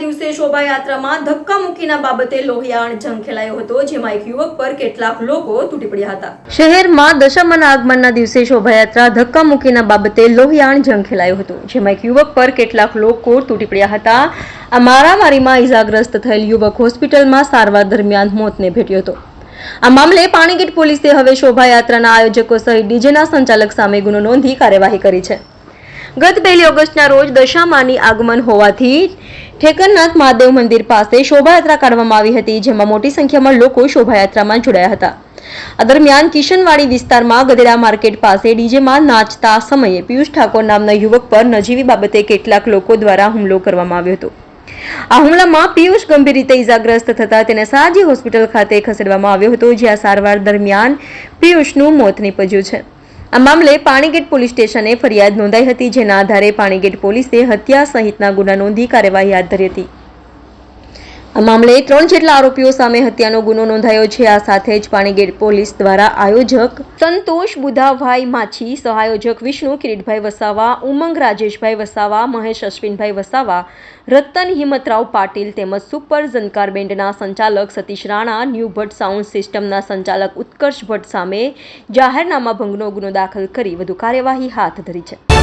દિવસે શોભાયાત્રામાં ધક્કા મૂકીના બાબતે લોહિયાણ જંગ હતો, જેમાં એક યુવક પર કેટલાક લોકો તૂટી પડ્યા હતા. શહેરમાં દશામાના આગમનના દિવસે શોભાયાત્રા ધક્કા મૂકીના બાબતે લોહિયાણ જંગ હતો, જેમાં એક યુવક પર કેટલાક લોકો તૂટી પડ્યા હતા. આ મારામારીમાં ઈજાગ્રસ્ત થયેલ યુવક હોસ્પિટલમાં સારવાર દરમિયાન મોતને ભેટ્યો હતો. આ મામલે પાણીગીટ પોલીસે હવે શોભાયાત્રાના આયોજકો સહિત ડીજેના સંચાલક સામે ગુનો નોંધી કાર્યવાહી કરી છે. ગત પહેલી ઓગસ્ટના રોજ દશામાની આગમન હોવાથી ઠેકરનાથ મહાદેવ મંદિર પાસે શોભાયાત્રા કાઢવામાં આવી હતી, જેમાં મોટી સંખ્યામાં લોકો શોભાયાત્રામાં જોડાયા હતા. આ દરમિયાન કિશનવાડી વિસ્તારમાં ગધેડા માર્કેટ પાસે ડીજેમાં નાચતા સમયે પિયુષ ઠાકોર નામના યુવક પર નજીવી બાબતે કેટલાક લોકો દ્વારા હુમલો કરવામાં આવ્યો હતો. આ હુમલામાં પિયુષ ગંભીર રીતે ઇજાગ્રસ્ત થતા તેને સાજી હોસ્પિટલ ખાતે ખસેડવામાં આવ્યો હતો, જ્યાં સારવાર દરમિયાન પિયુષનું મોત નીપજ્યું છે. આ મામલે પાણીગેટ પોલીસ સ્ટેશને ફરિયાદ નોંધાઈ હતી, જેના આધારે પાણીગેટ પોલીસે હત્યા સહિતના ગુના નોંધી કાર્યવાહી હાથ ધરી હતી. આ મામલે ત્રણ જેટલા આરોપીઓ સામે હત્યાનો ગુનો નોંધાયો છે. આ સાથે જ પાણીગેટ પોલીસ દ્વારા આયોજક સંતોષ બુધાભાઈ માછી, સહાયોજક વિષ્ણુ, કિરીટભાઈ વસાવા, ઉમંગ રાજેશભાઈ વસાવા, મહેશ અશ્વિનભાઈ વસાવા, રતન હિંમતરાવ પાટીલ તેમજ સુપર ઝનકાર બેન્ડના સંચાલક સતીશ રાણા, ન્યૂ ભટ્ટ સાઉન્ડ સિસ્ટમના સંચાલક ઉત્કર્ષ ભટ્ટ સામે જાહેરનામા ભંગનો ગુનો દાખલ કરી વધુ કાર્યવાહી હાથ ધરી છે.